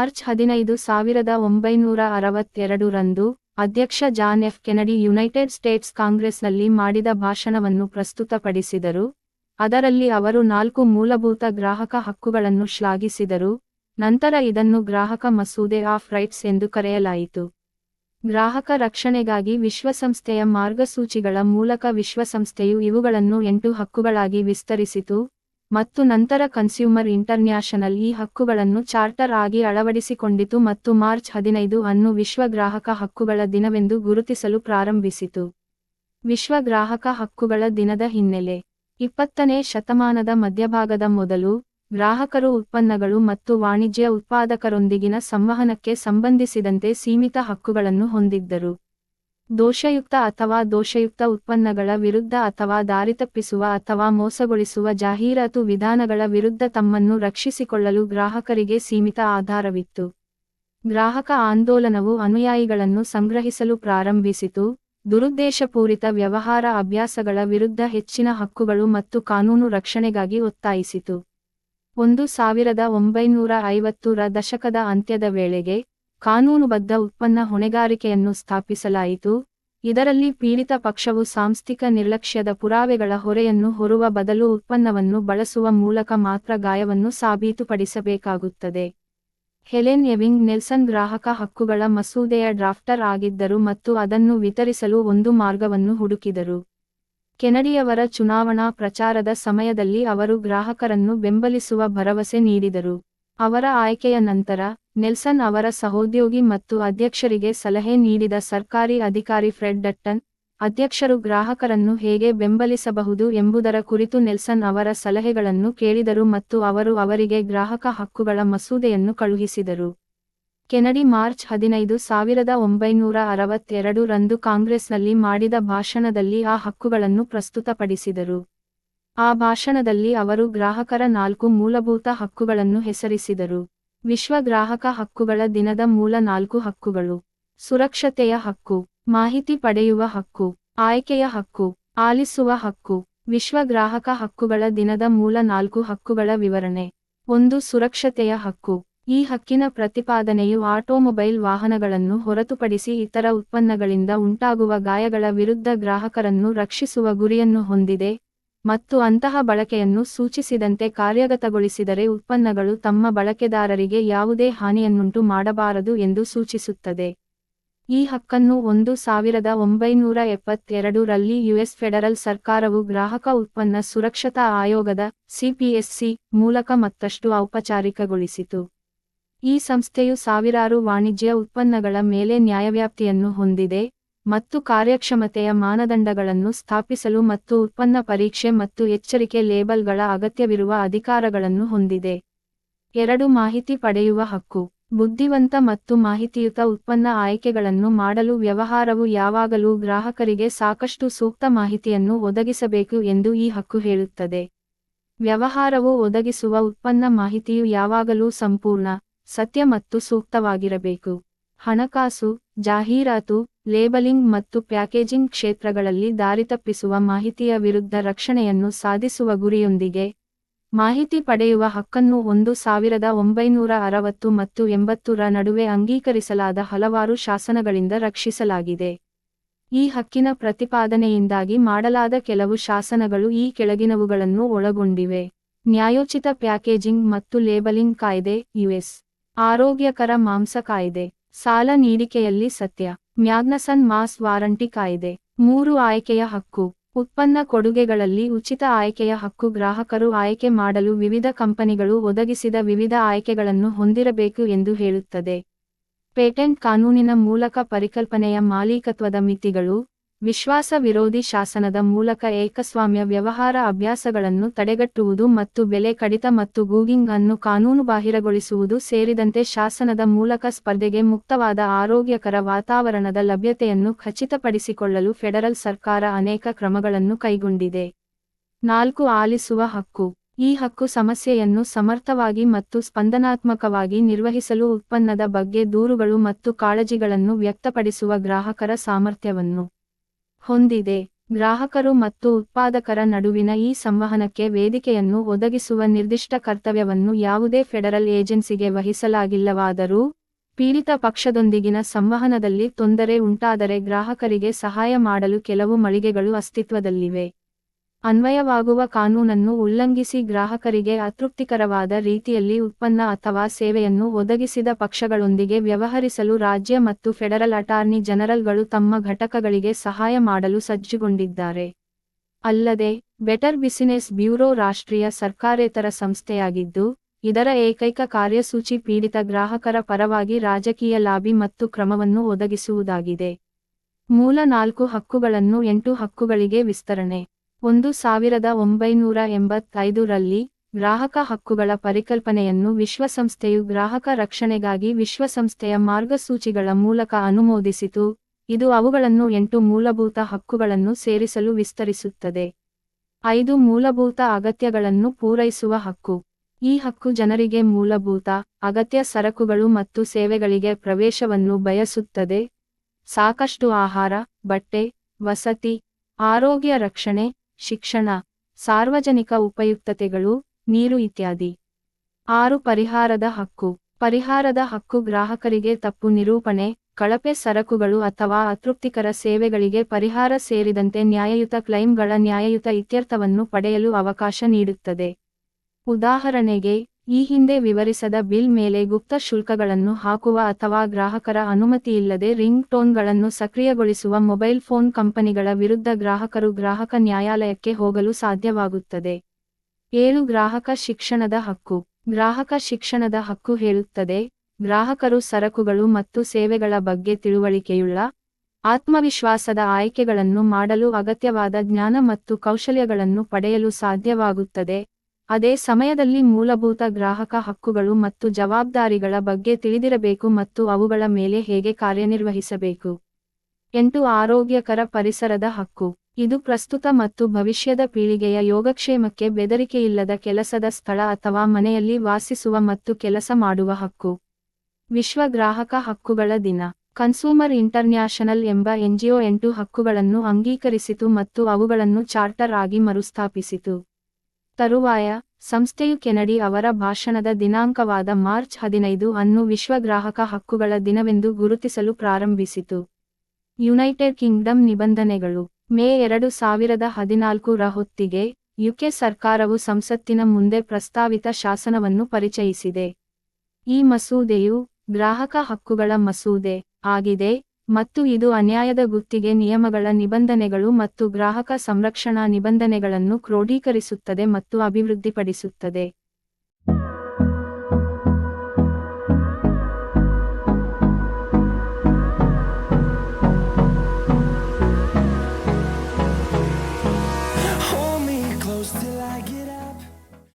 March ಹದಿನೈದು ಸಾವಿರದ ಒಂಬೈನೂರ ಅರವತ್ತೆರಡರಂದು ಅಧ್ಯಕ್ಷ John F Kennedy United States ಕಾಂಗ್ರೆಸ್ನಲ್ಲಿ ಮಾಡಿದ ಭಾಷಣವನ್ನು ಪ್ರಸ್ತುತಪಡಿಸಿದರು. ಅದರಲ್ಲಿ ಅವರು ನಾಲ್ಕು ಮೂಲಭೂತ ಗ್ರಾಹಕ ಹಕ್ಕುಗಳನ್ನು ಶ್ಲಾಘಿಸಿದರು. ನಂತರ ಇದನ್ನು ಗ್ರಾಹಕ ಮಸೂದೆ ಆಫ್ ರೈಟ್ಸ್ ಎಂದು ಕರೆಯಲಾಯಿತು. ಗ್ರಾಹಕ ರಕ್ಷಣೆಗಾಗಿ ವಿಶ್ವಸಂಸ್ಥೆಯ ಮಾರ್ಗಸೂಚಿಗಳ ಮೂಲಕ ವಿಶ್ವಸಂಸ್ಥೆಯು ಇವುಗಳನ್ನು ಎಂಟು ಹಕ್ಕುಗಳಾಗಿ ವಿಸ್ತರಿಸಿತು. ಮತ್ತು ನಂತರ ಕನ್ಸ್ಯೂಮರ್ ಇಂಟರ್ನ್ಯಾಷನಲ್ ಈ ಹಕ್ಕುಗಳನ್ನು ಚಾರ್ಟರ್ ಆಗಿ ಅಳವಡಿಸಿಕೊಂಡಿತು ಮತ್ತು ಮಾರ್ಚ್ ಹದಿನೈದು ಅನ್ನು ವಿಶ್ವ ಗ್ರಾಹಕ ಹಕ್ಕುಗಳ ದಿನವೆಂದು ಗುರುತಿಸಲು ಪ್ರಾರಂಭಿಸಿತು. ವಿಶ್ವ ಗ್ರಾಹಕ ಹಕ್ಕುಗಳ ದಿನದ ಹಿನ್ನೆಲೆ. ಇಪ್ಪತ್ತನೇ ಶತಮಾನದ ಮಧ್ಯಭಾಗದ ಮೊದಲು, ಗ್ರಾಹಕರು ಉತ್ಪನ್ನಗಳು ಮತ್ತು ವಾಣಿಜ್ಯ ಉತ್ಪಾದಕರೊಂದಿಗಿನ ಸಂವಹನಕ್ಕೆ ಸಂಬಂಧಿಸಿದಂತೆ ಸೀಮಿತ ಹಕ್ಕುಗಳನ್ನು ಹೊಂದಿದ್ದರು. ದೋಷಯುಕ್ತ ಅಥವಾ ದೋಷಯುಕ್ತ ಉತ್ಪನ್ನಗಳ ವಿರುದ್ಧ ಅಥವಾ ದಾರಿತಪ್ಪಿಸುವ ಅಥವಾ ಮೋಸಗೊಳಿಸುವ ಜಾಹೀರಾತು ವಿಧಾನಗಳ ವಿರುದ್ಧ ತಮ್ಮನ್ನು ರಕ್ಷಿಸಿಕೊಳ್ಳಲು ಗ್ರಾಹಕರಿಗೆ ಸೀಮಿತ ಆಧಾರವಿತ್ತು. ಗ್ರಾಹಕ ಆಂದೋಲನವು ಅನುಯಾಯಿಗಳನ್ನು ಸಂಗ್ರಹಿಸಲು ಪ್ರಾರಂಭಿಸಿತು. ದುರುದ್ದೇಶಪೂರಿತ ವ್ಯವಹಾರ ಅಭ್ಯಾಸಗಳ ವಿರುದ್ಧ ಹೆಚ್ಚಿನ ಹಕ್ಕುಗಳು ಮತ್ತು ಕಾನೂನು ರಕ್ಷಣೆಗಾಗಿ ಒತ್ತಾಯಿಸಿತು. ಒಂದು ಸಾವಿರದ ಒಂಬೈನೂರ ಐವತ್ತರ ದಶಕದ ಅಂತ್ಯದ ವೇಳೆಗೆ ಕಾನೂನುಬದ್ಧ ಉತ್ಪನ್ನ ಹೊಣೆಗಾರಿಕೆಯನ್ನು ಸ್ಥಾಪಿಸಲಾಯಿತು. ಇದರಲ್ಲಿ ಪೀಡಿತ ಪಕ್ಷವು ಸಾಂಸ್ಥಿಕ ನಿರ್ಲಕ್ಷ್ಯದ ಪುರಾವೆಗಳ ಹೊರೆಯನ್ನು ಹೊರುವ ಬದಲು ಉತ್ಪನ್ನವನ್ನು ಬಳಸುವ ಮೂಲಕ ಮಾತ್ರ ಗಾಯವನ್ನು ಸಾಬೀತುಪಡಿಸಬೇಕಾಗುತ್ತದೆ. ಹೆಲೆನ್ ಎವಿಂಗ್ ನೆಲ್ಸನ್ ಗ್ರಾಹಕ ಹಕ್ಕುಗಳ ಮಸೂದೆಯ ಡ್ರಾಫ್ಟರ್ ಆಗಿದ್ದರು ಮತ್ತು ಅದನ್ನು ವಿತರಿಸಲು ಒಂದು ಮಾರ್ಗವನ್ನು ಹುಡುಕಿದರು. ಕೆನಡಿಯವರ ಚುನಾವಣಾ ಪ್ರಚಾರದ ಸಮಯದಲ್ಲಿ ಅವರು ಗ್ರಾಹಕರನ್ನು ಬೆಂಬಲಿಸುವ ಭರವಸೆ ನೀಡಿದರು. ಅವರ ಆಯ್ಕೆಯ ನಂತರ ನೆಲ್ಸನ್ ಅವರ ಸಹೋದ್ಯೋಗಿ ಮತ್ತು ಅಧ್ಯಕ್ಷರಿಗೆ ಸಲಹೆ ನೀಡಿದ ಸರ್ಕಾರಿ ಅಧಿಕಾರಿ ಫ್ರೆಡ್ ಡಟ್ಟನ್, ಅಧ್ಯಕ್ಷರು ಗ್ರಾಹಕರನ್ನು ಹೇಗೆ ಬೆಂಬಲಿಸಬಹುದು ಎಂಬುದರ ಕುರಿತು ನೆಲ್ಸನ್ ಅವರ ಸಲಹೆಗಳನ್ನು ಕೇಳಿದರು ಮತ್ತು ಅವರು ಅವರಿಗೆ ಗ್ರಾಹಕ ಹಕ್ಕುಗಳ ಮಸೂದೆಯನ್ನು ಕಳುಹಿಸಿದರು. ಕೆನಡಿ ಮಾರ್ಚ್ ಹದಿನೈದು ಸಾವಿರದ ಒಂಬೈನೂರ ಅರವತ್ತೆರಡು ರಂದು ಕಾಂಗ್ರೆಸ್ನಲ್ಲಿ ಮಾಡಿದ ಭಾಷಣದಲ್ಲಿ ಆ ಹಕ್ಕುಗಳನ್ನು ಪ್ರಸ್ತುತಪಡಿಸಿದರು. ಆ ಭಾಷಣದಲ್ಲಿ ಅವರು ಗ್ರಾಹಕರ ನಾಲ್ಕು ಮೂಲಭೂತ ಹಕ್ಕುಗಳನ್ನು ಹೆಸರಿಸಿದರು. ವಿಶ್ವ ಗ್ರಾಹಕ ಹಕ್ಕುಗಳ ದಿನದ ಮೂಲ ನಾಲ್ಕು ಹಕ್ಕುಗಳು. ಸುರಕ್ಷತೆಯ ಹಕ್ಕು, ಮಾಹಿತಿ ಪಡೆಯುವ ಹಕ್ಕು, ಆಯ್ಕೆಯ ಹಕ್ಕು, ಆಲಿಸುವ ಹಕ್ಕು ವಿಶ್ವ ಗ್ರಾಹಕ ಹಕ್ಕುಗಳ ದಿನದ ಮೂಲ ನಾಲ್ಕು ಹಕ್ಕುಗಳ ವಿವರಣೆ. ಒಂದು, ಸುರಕ್ಷತೆಯ ಹಕ್ಕು. ಈ ಹಕ್ಕಿನ ಪ್ರತಿಪಾದನೆಯು ಆಟೋಮೊಬೈಲ್ ವಾಹನಗಳನ್ನು ಹೊರತುಪಡಿಸಿ ಇತರ ಉತ್ಪನ್ನಗಳಿಂದ ಉಂಟಾಗುವ ಗಾಯಗಳ ವಿರುದ್ಧ ಗ್ರಾಹಕರನ್ನು ರಕ್ಷಿಸುವ ಗುರಿಯನ್ನು ಹೊಂದಿದೆ. ಮತ್ತು ಅಂತಹ ಬಳಕೆಯನ್ನು ಸೂಚಿಸಿದಂತೆ ಕಾರ್ಯಗತಗೊಳಿಸಿದರೆ ಉತ್ಪನ್ನಗಳು ತಮ್ಮ ಬಳಕೆದಾರರಿಗೆ ಯಾವುದೇ ಹಾನಿಯನ್ನುಂಟು ಮಾಡಬಾರದು ಎಂದು ಸೂಚಿಸುತ್ತದೆ. ಈ ಹಕ್ಕನ್ನು ಒಂದು ಸಾವಿರದ ಒಂಬೈನೂರ ಎಪ್ಪತ್ತೆರಡರಲ್ಲಿ ಯುಎಸ್ ಫೆಡರಲ್ ಸರ್ಕಾರವು ಗ್ರಾಹಕ ಉತ್ಪನ್ನ ಸುರಕ್ಷತಾ ಆಯೋಗದ ಸಿಪಿಎಸ್ಸಿ ಮೂಲಕ ಮತ್ತಷ್ಟು ಔಪಚಾರಿಕಗೊಳಿಸಿತು. ಈ ಸಂಸ್ಥೆಯು ಸಾವಿರಾರು ವಾಣಿಜ್ಯ ಉತ್ಪನ್ನಗಳ ಮೇಲೆ ನ್ಯಾಯವ್ಯಾಪ್ತಿಯನ್ನು ಹೊಂದಿದೆ. ಮತ್ತು ಕಾರ್ಯಕ್ಷಮತೆಯ ಮಾನದಂಡಗಳನ್ನು ಸ್ಥಾಪಿಸಲು ಮತ್ತು ಉತ್ಪನ್ನ ಪರೀಕ್ಷೆ ಮತ್ತು ಎಚ್ಚರಿಕೆ ಲೇಬಲ್ಗಳ ಅಗತ್ಯವಿರುವ ಅಧಿಕಾರಗಳನ್ನು ಹೊಂದಿದೆ. ಎರಡು, ಮಾಹಿತಿ ಪಡೆಯುವ ಹಕ್ಕು. ಬುದ್ಧಿವಂತ ಮತ್ತು ಮಾಹಿತಿಯುತ ಉತ್ಪನ್ನ ಆಯ್ಕೆಗಳನ್ನು ಮಾಡಲು ವ್ಯವಹಾರವು ಯಾವಾಗಲೂ ಗ್ರಾಹಕರಿಗೆ ಸಾಕಷ್ಟು ಸೂಕ್ತ ಮಾಹಿತಿಯನ್ನು ಒದಗಿಸಬೇಕು ಎಂದು ಈ ಹಕ್ಕು ಹೇಳುತ್ತದೆ. ವ್ಯವಹಾರವು ಒದಗಿಸುವ ಉತ್ಪನ್ನ ಮಾಹಿತಿಯು ಯಾವಾಗಲೂ ಸಂಪೂರ್ಣ, ಸತ್ಯ ಮತ್ತು ಸೂಕ್ತವಾಗಿರಬೇಕು. ಹಣಕಾಸು, ಜಾಹೀರಾತು ಲೇಬಲಿಂಗ್ ಮತ್ತು ಪ್ಯಾಕೇಜಿಂಗ್ ಕ್ಷೇತ್ರಗಳಲ್ಲಿ ದಾರಿತಪ್ಪಿಸುವ ಮಾಹಿತಿಯ ವಿರುದ್ಧ ರಕ್ಷಣೆಯನ್ನು ಸಾಧಿಸುವ ಗುರಿಯೊಂದಿಗೆ ಮಾಹಿತಿ ಪಡೆಯುವ ಹಕ್ಕನ್ನು ಒಂದು ಸಾವಿರದ ಒಂಬೈನೂರ ಅರವತ್ತು ಮತ್ತು ಎಂಬತ್ತರ ನಡುವೆ ಅಂಗೀಕರಿಸಲಾದ ಹಲವಾರು ಶಾಸನಗಳಿಂದ ರಕ್ಷಿಸಲಾಗಿದೆ. ಈ ಹಕ್ಕಿನ ಪ್ರತಿಪಾದನೆಯಿಂದಾಗಿ ಮಾಡಲಾದ ಕೆಲವು ಶಾಸನಗಳು ಈ ಕೆಳಗಿನವುಗಳನ್ನು ಒಳಗೊಂಡಿವೆ. ನ್ಯಾಯೋಚಿತ ಪ್ಯಾಕೇಜಿಂಗ್ ಮತ್ತು ಲೇಬಲಿಂಗ್ ಕಾಯ್ದೆ ಯುಎಸ್ ಆರೋಗ್ಯಕರ ಮಾಂಸ ಕಾಯ್ದೆ, ಸಾಲ ನೀಡಿಕೆಯಲ್ಲಿ ಸತ್ಯ. ಮ್ಯಾಗ್ನಸನ್ ಮಾಸ್ ವಾರಂಟಿ ಕಾಯಿದೆ. ಮೂರು ಆಯ್ಕೆಯ ಹಕ್ಕು. ಉತ್ಪನ್ನ ಕೊಡುಗೆಗಳಲ್ಲಿ ಉಚಿತ ಆಯ್ಕೆಯ ಹಕ್ಕು. ಗ್ರಾಹಕರು ಆಯ್ಕೆ ಮಾಡಲು ವಿವಿಧ ಕಂಪನಿಗಳು ಒದಗಿಸಿದ ವಿವಿಧ ಆಯ್ಕೆಗಳನ್ನು ಹೊಂದಿರಬೇಕು ಎಂದು ಹೇಳುತ್ತದೆ. ಪೇಟೆಂಟ್ ಕಾನೂನಿನ ಮೂಲಕ ಪರಿಕಲ್ಪನೆಯ ಮಾಲೀಕತ್ವದ ಮಿತಿಗಳು ವಿಶ್ವಾಸ ವಿರೋಧಿ ಶಾಸನದ ಮೂಲಕ ಏಕಸ್ವಾಮ್ಯ ವ್ಯವಹಾರ ಅಭ್ಯಾಸಗಳನ್ನು ತಡೆಗಟ್ಟುವುದು ಮತ್ತು ಬೆಲೆ ಕಡಿತ ಮತ್ತು ಗೂಗಿಂಗ್ ಅನ್ನು ಕಾನೂನುಬಾಹಿರಗೊಳಿಸುವುದು ಸೇರಿದಂತೆ ಶಾಸನದ ಮೂಲಕ ಸ್ಪರ್ಧೆಗೆ ಮುಕ್ತವಾದ ಆರೋಗ್ಯಕರ ವಾತಾವರಣದ ಲಭ್ಯತೆಯನ್ನು ಖಚಿತಪಡಿಸಿಕೊಳ್ಳಲು ಫೆಡರಲ್ ಸರ್ಕಾರ ಅನೇಕ ಕ್ರಮಗಳನ್ನು ಕೈಗೊಂಡಿದೆ. ನಾಲ್ಕು, ಆಲಿಸುವ ಹಕ್ಕು. ಈ ಹಕ್ಕು ಸಮಸ್ಯೆಯನ್ನು ಸಮರ್ಥವಾಗಿ ಮತ್ತು ಸ್ಪಂದನಾತ್ಮಕವಾಗಿ ನಿರ್ವಹಿಸಲು ಉತ್ಪನ್ನದ ಬಗ್ಗೆ ದೂರುಗಳು ಮತ್ತು ಕಾಳಜಿಗಳನ್ನು ವ್ಯಕ್ತಪಡಿಸುವ ಗ್ರಾಹಕರ ಸಾಮರ್ಥ್ಯವನ್ನು ಹೊಂದಿದೆ. ಗ್ರಾಹಕರು ಮತ್ತು ಉತ್ಪಾದಕರ ನಡುವಿನ ಈ ಸಂವಹನಕ್ಕೆ ವೇದಿಕೆಯನ್ನು ಒದಗಿಸುವ ನಿರ್ದಿಷ್ಟ ಕರ್ತವ್ಯವನ್ನು ಯಾವುದೇ ಫೆಡರಲ್ ಏಜೆನ್ಸಿಗೆ ವಹಿಸಲಾಗಿಲ್ಲವಾದರೂ, ಪೀಡಿತ ಪಕ್ಷದೊಂದಿಗಿನ ಸಂವಹನದಲ್ಲಿ ತೊಂದರೆ ಉಂಟಾದರೆ ಗ್ರಾಹಕರಿಗೆ ಸಹಾಯ ಮಾಡಲು ಕೆಲವು ಮಳಿಗೆಗಳು ಅಸ್ತಿತ್ವದಲ್ಲಿವೆ. ಅನ್ವಯವಾಗುವ ಕಾನೂನನ್ನು ಉಲ್ಲಂಘಿಸಿ ಗ್ರಾಹಕರಿಗೆ ಅತೃಪ್ತಿಕರವಾದ ರೀತಿಯಲ್ಲಿ ಉತ್ಪನ್ನ ಅಥವಾ ಸೇವೆಯನ್ನು ಒದಗಿಸಿದ ಪಕ್ಷಗಳೊಂದಿಗೆ ವ್ಯವಹರಿಸಲು ರಾಜ್ಯ ಮತ್ತು ಫೆಡರಲ್ ಅಟಾರ್ನಿ ಜನರಲ್ಗಳು ತಮ್ಮ ಘಟಕಗಳಿಗೆ ಸಹಾಯ ಮಾಡಲು ಸಜ್ಜುಗೊಂಡಿದ್ದಾರೆ. ಅಲ್ಲದೆ, ಬೆಟರ್ ಬಿಸಿನೆಸ್ ಬ್ಯೂರೋ ರಾಷ್ಟ್ರೀಯ ಸರ್ಕಾರೇತರ ಸಂಸ್ಥೆಯಾಗಿದ್ದು, ಇದರ ಏಕೈಕ ಕಾರ್ಯಸೂಚಿ ಪೀಡಿತ ಗ್ರಾಹಕರ ಪರವಾಗಿ ರಾಜಕೀಯ ಲಾಭಿ ಮತ್ತು ಕ್ರಮವನ್ನು ಒದಗಿಸುವುದಾಗಿದೆ. ಮೂಲ ನಾಲ್ಕು ಹಕ್ಕುಗಳನ್ನು ಎಂಟು ಹಕ್ಕುಗಳಿಗೆ ವಿಸ್ತರಣೆ. ಒಂದು ಸಾವಿರದ ಒಂಬೈನೂರ ಎಂಬತ್ತೈದು ರಲ್ಲಿ ಗ್ರಾಹಕ ಹಕ್ಕುಗಳ ಪರಿಕಲ್ಪನೆಯನ್ನು ವಿಶ್ವಸಂಸ್ಥೆಯು ಗ್ರಾಹಕ ರಕ್ಷಣೆಗಾಗಿ ವಿಶ್ವಸಂಸ್ಥೆಯ ಮಾರ್ಗಸೂಚಿಗಳ ಮೂಲಕ ಅನುಮೋದಿಸಿತು. ಇದು ಅವುಗಳನ್ನು ಎಂಟು ಮೂಲಭೂತ ಹಕ್ಕುಗಳನ್ನು ಸೇರಿಸಲು ವಿಸ್ತರಿಸುತ್ತದೆ. ಐದು ಮೂಲಭೂತ ಅಗತ್ಯಗಳನ್ನು ಪೂರೈಸುವ ಹಕ್ಕು. ಈ ಹಕ್ಕು ಜನರಿಗೆ ಮೂಲಭೂತ, ಅಗತ್ಯ ಸರಕುಗಳು ಮತ್ತು ಸೇವೆಗಳಿಗೆ ಪ್ರವೇಶವನ್ನು ಬಯಸುತ್ತದೆ. ಸಾಕಷ್ಟು ಆಹಾರ, ಬಟ್ಟೆ, ವಸತಿ, ಆರೋಗ್ಯ ರಕ್ಷಣೆ ಶಿಕ್ಷಣ, ಸಾರ್ವಜನಿಕ ಉಪಯುಕ್ತತೆಗಳು, ನೀರು ಇತ್ಯಾದಿ. ಆರು, ಪರಿಹಾರದ ಹಕ್ಕು. ಪರಿಹಾರದ ಹಕ್ಕು ಗ್ರಾಹಕರಿಗೆ ತಪ್ಪು ನಿರೂಪಣೆ, ಕಳಪೆ ಸರಕುಗಳು ಅಥವಾ ಅತೃಪ್ತಿಕರ ಸೇವೆಗಳಿಗೆ ಪರಿಹಾರ ಸೇರಿದಂತೆ ನ್ಯಾಯಯುತ ಕ್ಲೈಮ್ಗಳ ನ್ಯಾಯಯುತ ಇತ್ಯರ್ಥವನ್ನು ಪಡೆಯಲು ಅವಕಾಶ ನೀಡುತ್ತದೆ. ಉದಾಹರಣೆಗೆ ಈ ಹಿಂದೆ ವಿವರಿಸದ ಬಿಲ್ ಮೇಲೆ ಗುಪ್ತ ಶುಲ್ಕಗಳನ್ನು ಹಾಕುವ ಅಥವಾ ಗ್ರಾಹಕರ ಅನುಮತಿಯಿಲ್ಲದೆ ರಿಂಗ್ ಟೋನ್ಗಳನ್ನು ಸಕ್ರಿಯಗೊಳಿಸುವ ಮೊಬೈಲ್ ಫೋನ್ ಕಂಪನಿಗಳ ವಿರುದ್ಧ ಗ್ರಾಹಕರು ಗ್ರಾಹಕ ನ್ಯಾಯಾಲಯಕ್ಕೆ ಹೋಗಲು ಸಾಧ್ಯವಾಗುತ್ತದೆ. ಏಳು ಗ್ರಾಹಕ ಶಿಕ್ಷಣದ ಹಕ್ಕು. ಗ್ರಾಹಕ ಶಿಕ್ಷಣದ ಹಕ್ಕು ಹೇಳುತ್ತದೆ. ಗ್ರಾಹಕರು ಸರಕುಗಳು ಮತ್ತು ಸೇವೆಗಳ ಬಗ್ಗೆ ತಿಳುವಳಿಕೆಯುಳ್ಳ, ಆತ್ಮವಿಶ್ವಾಸದ ಆಯ್ಕೆಗಳನ್ನು ಮಾಡಲು ಅಗತ್ಯವಾದ ಜ್ಞಾನ ಮತ್ತು ಕೌಶಲ್ಯಗಳನ್ನು ಪಡೆಯಲು ಸಾಧ್ಯವಾಗುತ್ತದೆ. ಅದೇ ಸಮಯದಲ್ಲಿ ಮೂಲಭೂತ ಗ್ರಾಹಕ ಹಕ್ಕುಗಳು ಮತ್ತು ಜವಾಬ್ದಾರಿಗಳ ಬಗ್ಗೆ ತಿಳಿದಿರಬೇಕು ಮತ್ತು ಅವುಗಳ ಮೇಲೆ ಹೇಗೆ ಕಾರ್ಯನಿರ್ವಹಿಸಬೇಕು. ಎಂಟು, ಆರೋಗ್ಯಕರ ಪರಿಸರದ ಹಕ್ಕು. ಇದು ಪ್ರಸ್ತುತ ಮತ್ತು ಭವಿಷ್ಯದ ಪೀಳಿಗೆಯ ಯೋಗಕ್ಷೇಮಕ್ಕೆ ಬೆದರಿಕೆಯಿಲ್ಲದ ಕೆಲಸದ ಸ್ಥಳ ಅಥವಾ ಮನೆಯಲ್ಲಿ ವಾಸಿಸುವ ಮತ್ತು ಕೆಲಸ ಮಾಡುವ ಹಕ್ಕು. ವಿಶ್ವ ಗ್ರಾಹಕ ಹಕ್ಕುಗಳ ದಿನ. ಕನ್ಸೂಮರ್ ಇಂಟರ್ನ್ಯಾಷನಲ್ ಎಂಬ ಎನ್ಜಿಒ ಎಂಟು ಹಕ್ಕುಗಳನ್ನು ಅಂಗೀಕರಿಸಿತು ಮತ್ತು ಅವುಗಳನ್ನು ಚಾರ್ಟರ್ ಆಗಿ ಮರುಸ್ಥಾಪಿಸಿತು. ತರುವಾಯ ಸಂಸ್ಥೆಯು ಕೆನಡಿ ಅವರ ಭಾಷಣದ ದಿನಾಂಕವಾದ ಮಾರ್ಚ್ ಹದಿನೈದು ಅನ್ನು ವಿಶ್ವ ಗ್ರಾಹಕ ಹಕ್ಕುಗಳ ದಿನವೆಂದು ಗುರುತಿಸಲು ಪ್ರಾರಂಭಿಸಿತು. United Kingdom ನಿಬಂಧನೆಗಳು. ಮೇ ಎರಡು ಸಾವಿರದ ಹದಿನಾಲ್ಕು ರ ಹೊತ್ತಿಗೆ ಯುಕೆ ಸರ್ಕಾರವು ಸಂಸತ್ತಿನ ಮುಂದೆ ಪ್ರಸ್ತಾವಿತ ಶಾಸನವನ್ನು ಪರಿಚಯಿಸಿದೆ. ಈ ಮಸೂದೆಯು ಗ್ರಾಹಕ ಹಕ್ಕುಗಳ ಮಸೂದೆ ಆಗಿದೆ. ಮತ್ತು ಇದು ಅನ್ಯಾಯದ ಗುತ್ತಿಗೆ ನಿಯಮಗಳ ನಿಬಂಧನೆಗಳು ಮತ್ತು ಗ್ರಾಹಕ ಸಂರಕ್ಷಣಾ ನಿಬಂಧನೆಗಳನ್ನು ಕ್ರೋಢೀಕರಿಸುತ್ತದೆ ಮತ್ತು ಅಭಿವೃದ್ಧಿಪಡಿಸುತ್ತದೆ.